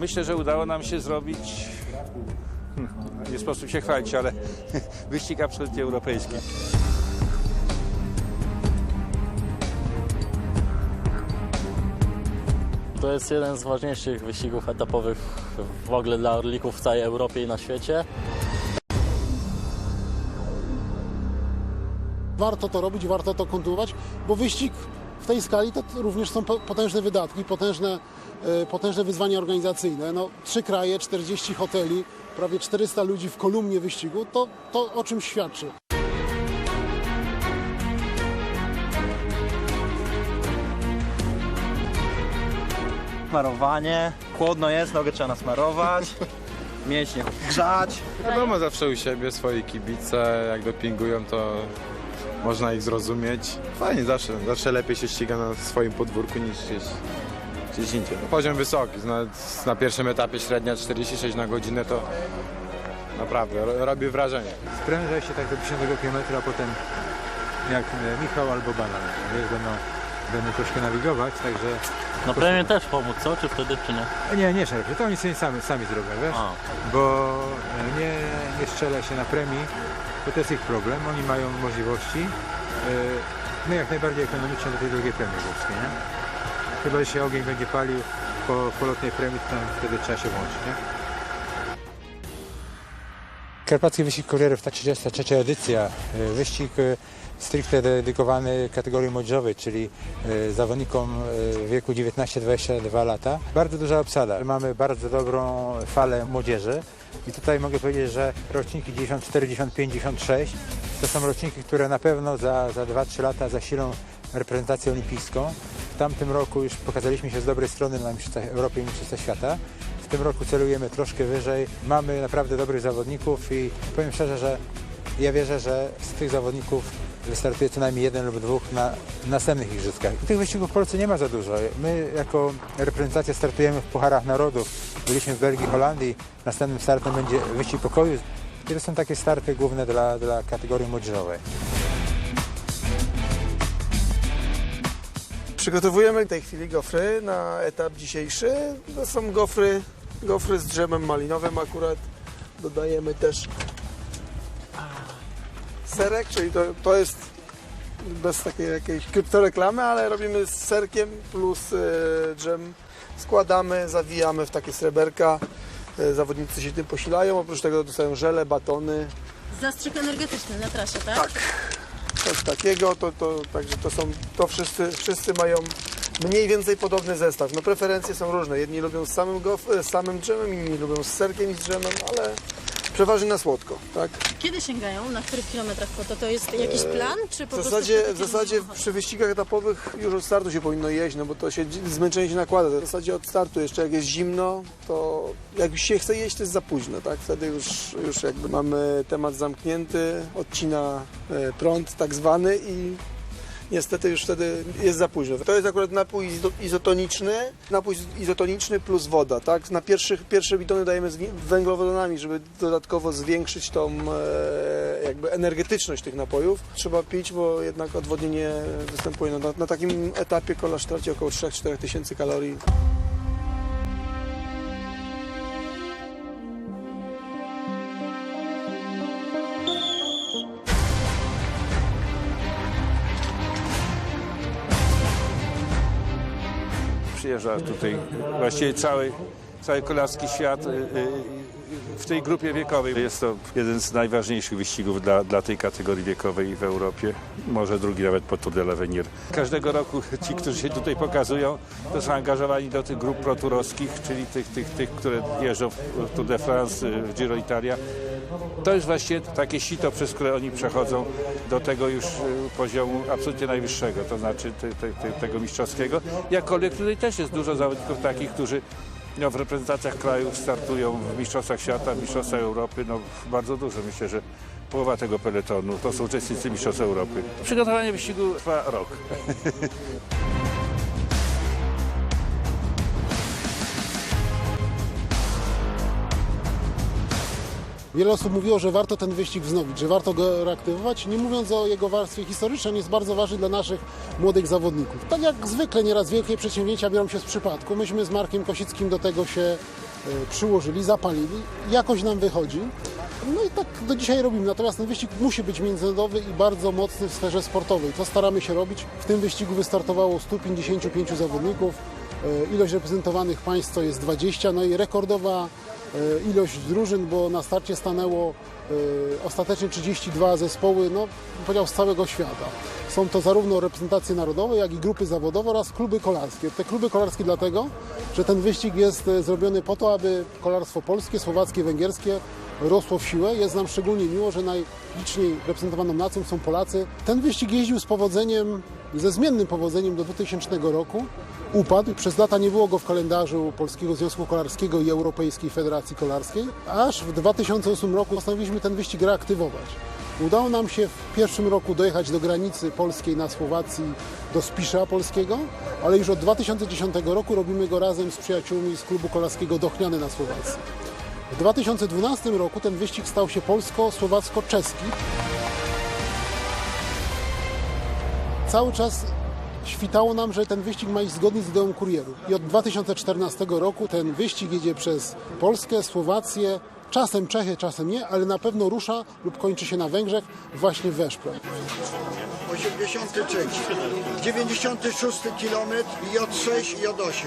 myślę, że udało nam się zrobić, nie sposób się chwalić, ale wyścig absolutnie europejski. To jest jeden z ważniejszych wyścigów etapowych w ogóle dla orlików w całej Europie i na świecie. Warto to robić, warto to kontynuować, bo wyścig w tej skali to również są po- potężne wydatki, potężne, e, potężne wyzwania organizacyjne. No, trzy kraje, 40 hoteli, prawie 400 ludzi w kolumnie wyścigu, to, to o czym świadczy. Smarowanie. Chłodno jest, nogę trzeba nasmarować. Mięśnie grzać. Wiadomo, zawsze u siebie swoje kibice, jak dopingują, to można ich zrozumieć. Fajnie, zawsze, zawsze lepiej się ściga na swoim podwórku niż gdzieś, gdzieś indziej. Poziom wysoki, na, na pierwszym etapie średnia 46 na godzinę to naprawdę ro, robi wrażenie. spręża się tak do 50 km, a potem jak e, Michał albo Banan. Wiesz, będą, będą troszkę nawigować, także... Na premię też pomóc, co? Czy wtedy, czy nie? Nie, nie szerpie, to oni sobie sami, sami zrobią, wiesz? A. Bo e, nie, nie strzela się na premii, to to jest ich problem, oni mają możliwości. E, My jak najbardziej ekonomicznie do tej drugiej premii górskiej, nie? Chyba, że się ogień będzie palił po, po lotnej premii, to wtedy trzeba się włączyć, nie? Karpacki Wyścig Kurierów, ta 33 edycja. E, Wyścig e, stricte dedykowany kategorii młodzieżowej, czyli zawodnikom w wieku 19-22 lata. Bardzo duża obsada. Mamy bardzo dobrą falę młodzieży i tutaj mogę powiedzieć, że roczniki 94, 95, 96 to są roczniki, które na pewno za, za 2-3 lata zasilą reprezentację olimpijską. W tamtym roku już pokazaliśmy się z dobrej strony na Mistrzostwach Europy i Mistrzostwach Świata. W tym roku celujemy troszkę wyżej. Mamy naprawdę dobrych zawodników i powiem szczerze, że ja wierzę, że z tych zawodników wystartuje co najmniej jeden lub dwóch na następnych igrzyskach. I tych wyścigów w Polsce nie ma za dużo. My jako reprezentacja startujemy w Pucharach Narodów. Byliśmy w Belgii, Holandii. Następnym startem będzie wyścig pokoju. I to są takie starty główne dla, dla kategorii młodzieżowej. Przygotowujemy w tej chwili gofry na etap dzisiejszy. To są gofry, gofry z drzemem malinowym akurat. Dodajemy też serek, czyli to, to jest bez takiej jakiejś kryptoreklamy, ale robimy z serkiem plus e, drzem. Składamy, zawijamy w takie sreberka. E, zawodnicy się tym posilają. Oprócz tego dostają żele, batony, Zastrzyk energetyczny na trasie, tak? Tak. coś takiego, to, to, także to są, to wszyscy, wszyscy mają mniej więcej podobny zestaw. No preferencje są różne. Jedni lubią z samym, gof, z samym drzemem, inni lubią z serkiem i z drzemem, ale przeważnie na słodko, tak? Kiedy sięgają? Na których kilometrach po to? To jest jakiś plan, czy po W prostu... zasadzie, wtedy, w zasadzie przy wyścigach etapowych już od startu się powinno jeść, no bo to się zmęczenie się nakłada. W zasadzie od startu jeszcze jak jest zimno, to jak się chce jeść, to jest za późno, tak? Wtedy już, już jakby mamy temat zamknięty, odcina e, prąd tak zwany i niestety już wtedy jest za późno. To jest akurat napój izo- izotoniczny, napój izotoniczny plus woda, tak? Na pierwszych, pierwsze bidony dajemy z węglowodanami, żeby dodatkowo zwiększyć tą e, jakby energetyczność tych napojów. Trzeba pić, bo jednak odwodnienie występuje. No, na, na takim etapie kolarz traci około 3-4 tysięcy kalorii. Przyjeżdża tutaj właściwie cały, cały kolarski świat y, y, w tej grupie wiekowej. Jest to jeden z najważniejszych wyścigów dla, dla tej kategorii wiekowej w Europie. Może drugi nawet po Tour de l'Avenir. Każdego roku ci, którzy się tutaj pokazują, to są angażowani do tych grup proturowskich, czyli tych, tych, tych które jeżdżą w Tour de France, y, w Giro Italia. To jest właśnie takie sito, przez które oni przechodzą do tego już y, poziomu absolutnie najwyższego, to znaczy te, te, te, tego mistrzowskiego. Jakkolwiek tutaj też jest dużo zawodników takich, którzy no, w reprezentacjach krajów startują w Mistrzostwach Świata, Mistrzostwach Europy, no bardzo dużo. Myślę, że połowa tego peletonu to są uczestnicy Mistrzostw Europy. Przygotowanie wyścigu trwa rok. Wiele osób mówiło, że warto ten wyścig wznowić, że warto go reaktywować. Nie mówiąc o jego warstwie historycznej, on jest bardzo ważny dla naszych młodych zawodników. Tak jak zwykle nieraz wielkie przedsięwzięcia biorą się z przypadku. Myśmy z Markiem Kosickim do tego się przyłożyli, zapalili. Jakoś nam wychodzi. No i tak do dzisiaj robimy. Natomiast ten wyścig musi być międzynarodowy i bardzo mocny w sferze sportowej. To staramy się robić. W tym wyścigu wystartowało 155 zawodników. E, Ilość reprezentowanych państw to jest 20, no i rekordowa e, ilość drużyn, bo na starcie stanęło e, ostatecznie 32 zespoły, no powiedział z całego świata. Są to zarówno reprezentacje narodowe, jak i grupy zawodowe oraz kluby kolarskie. Te kluby kolarskie dlatego, że ten wyścig jest e, zrobiony po to, aby kolarstwo polskie, słowackie, węgierskie rosło w siłę. Jest nam szczególnie miło, że najliczniej reprezentowaną nacją są Polacy. Ten wyścig jeździł z powodzeniem, ze zmiennym powodzeniem do 2000 roku. Upadł. Przez lata nie było go w kalendarzu Polskiego Związku Kolarskiego i Europejskiej Federacji Kolarskiej. Aż w 2008 roku postanowiliśmy ten wyścig reaktywować. Udało nam się w pierwszym roku dojechać do granicy polskiej na Słowacji, do Spisza polskiego, ale już od 2010 roku robimy go razem z przyjaciółmi z klubu kolarskiego Dochniany na Słowacji. W 2012 roku ten wyścig stał się polsko-słowacko-czeski. Cały czas świtało nam, że ten wyścig ma iść zgodnie z ideą kurierów. I od 2014 roku ten wyścig jedzie przez Polskę, Słowację, czasem Czechy, czasem nie, ale na pewno rusza lub kończy się na Węgrzech, właśnie w Weszprze. 83, 96 km J6 J8.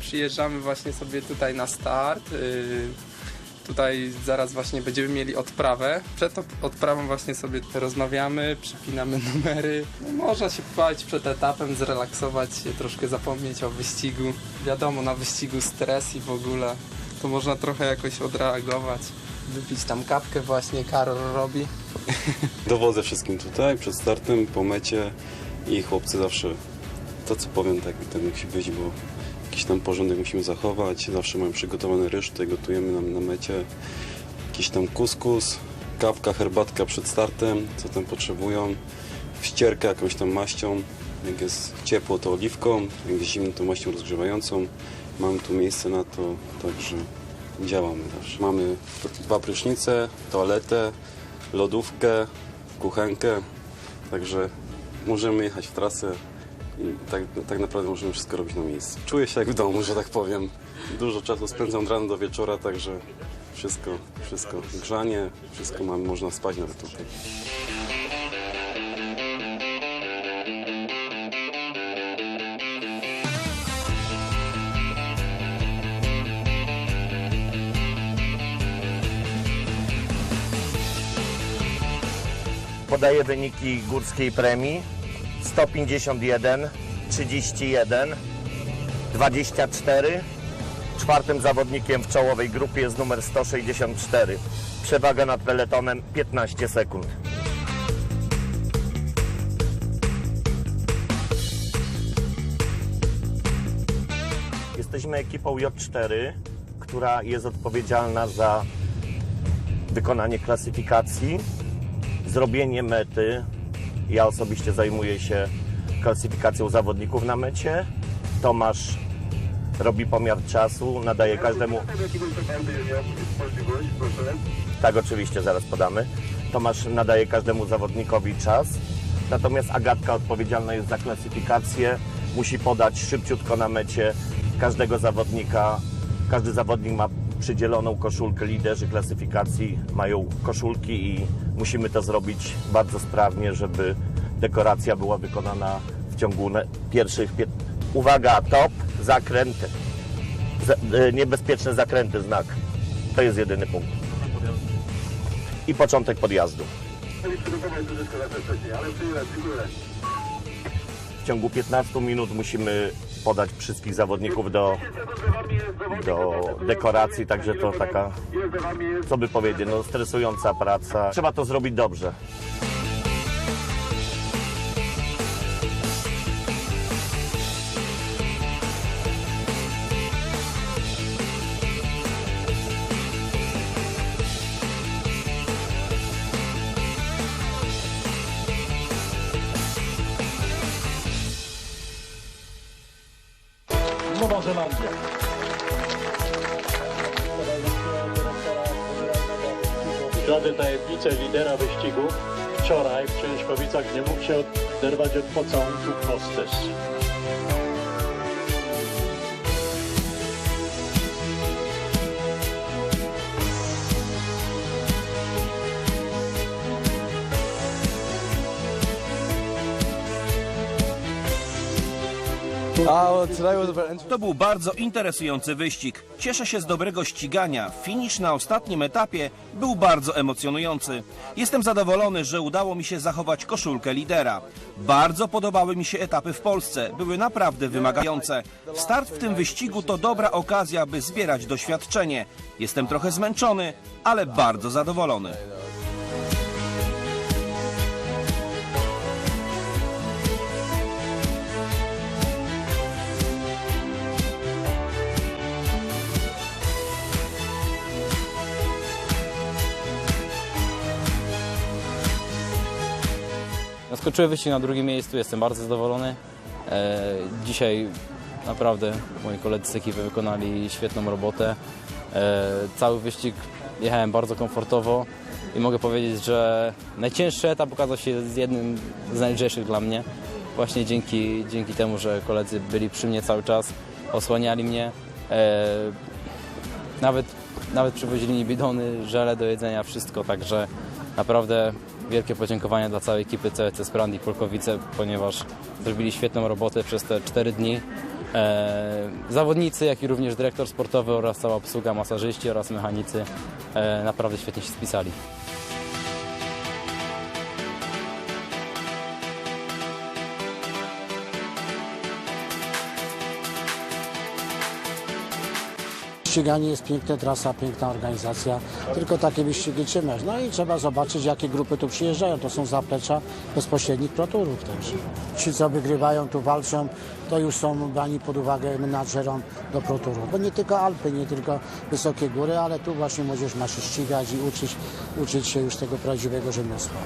Przyjeżdżamy właśnie sobie tutaj na start. Tutaj zaraz właśnie będziemy mieli odprawę. Przed op- odprawą właśnie sobie rozmawiamy, przypinamy numery. No, można się pobawić przed etapem, zrelaksować się, troszkę zapomnieć o wyścigu. Wiadomo, na wyścigu stres i w ogóle to można trochę jakoś odreagować. Wypić tam kapkę właśnie, Karol robi. Dowodzę wszystkim tutaj, przed startem, po mecie i chłopcy zawsze to co powiem tak, tak musi być, bo jakiś tam porządek musimy zachować. Zawsze mamy przygotowane ryżty, gotujemy nam na mecie. Jakiś tam kuskus, kawka, herbatka przed startem, co tam potrzebują. Ścierkę jakąś tam maścią. Jak jest ciepło to oliwką, jak jest zimno to maścią rozgrzewającą. Mamy tu miejsce na to, także działamy zawsze. Mamy dwa prysznice, toaletę, lodówkę, kuchenkę, także możemy jechać w trasę i tak, tak naprawdę możemy wszystko robić na miejscu. Czuję się jak w domu, że tak powiem. Dużo czasu spędzam od rana do wieczora, także wszystko, wszystko, grzanie, wszystko mamy, można spać nawet tutaj. Podaję wyniki górskiej premii. 151, 31, 24. Czwartym zawodnikiem w czołowej grupie jest numer 164. Przewaga nad peletonem 15 sekund. Jesteśmy ekipą J4, która jest odpowiedzialna za wykonanie klasyfikacji, zrobienie mety. Ja osobiście zajmuję się klasyfikacją zawodników na mecie. Tomasz robi pomiar czasu, nadaje każdemu. Tak, oczywiście, zaraz podamy. Tomasz nadaje każdemu zawodnikowi czas. Natomiast Agatka odpowiedzialna jest za klasyfikację. Musi podać szybciutko na mecie każdego zawodnika. Każdy zawodnik ma przydzieloną koszulkę. Liderzy klasyfikacji mają koszulki i musimy to zrobić bardzo sprawnie, żeby dekoracja była wykonana w ciągu pierwszych. Uwaga, top, zakręty. Y, niebezpieczne zakręty, znak. To jest jedyny punkt. I początek podjazdu. W ciągu 15 minut musimy podać wszystkich zawodników do, do dekoracji, także to taka, co by powiedzieć, no stresująca praca. Trzeba to zrobić dobrze. Zelandia. Zdradzę tajemnicę lidera wyścigu. Wczoraj w Księżkowicach nie mógł się oderwać od pocałunków hostes. To był bardzo interesujący wyścig. Cieszę się z dobrego ścigania. Finisz na ostatnim etapie był bardzo emocjonujący. Jestem zadowolony, że udało mi się zachować koszulkę lidera. Bardzo podobały mi się etapy w Polsce. Były naprawdę wymagające. Start w tym wyścigu to dobra okazja, by zbierać doświadczenie. Jestem trochę zmęczony, ale bardzo zadowolony. Skoczyłem wyścig na drugim miejscu, jestem bardzo zadowolony. E, dzisiaj naprawdę moi koledzy z ekipy wykonali świetną robotę. E, cały wyścig jechałem bardzo komfortowo i mogę powiedzieć, że najcięższy etap okazał się jednym z najlżejszych dla mnie. Właśnie dzięki, dzięki temu, że koledzy byli przy mnie cały czas, osłaniali mnie. E, nawet, nawet przywozili mi bidony, żele do jedzenia, wszystko, także naprawdę wielkie podziękowania dla całej ekipy CEC i Polkowice, ponieważ zrobili świetną robotę przez te 4 dni. E, zawodnicy, jak i również dyrektor sportowy oraz cała obsługa, masażyści oraz mechanicy e, naprawdę świetnie się spisali. Ściganie jest piękne, trasa, piękna organizacja, tylko takie wyścigi trzymać. No i trzeba zobaczyć, jakie grupy tu przyjeżdżają. To są zaplecza bezpośrednich proturów też. Ci, co wygrywają, tu walczą, to już są brani pod uwagę menadżerom do proturów. Bo nie tylko Alpy, nie tylko wysokie góry, ale tu właśnie młodzież ma się ścigać i uczyć, uczyć się już tego prawdziwego rzemiosła.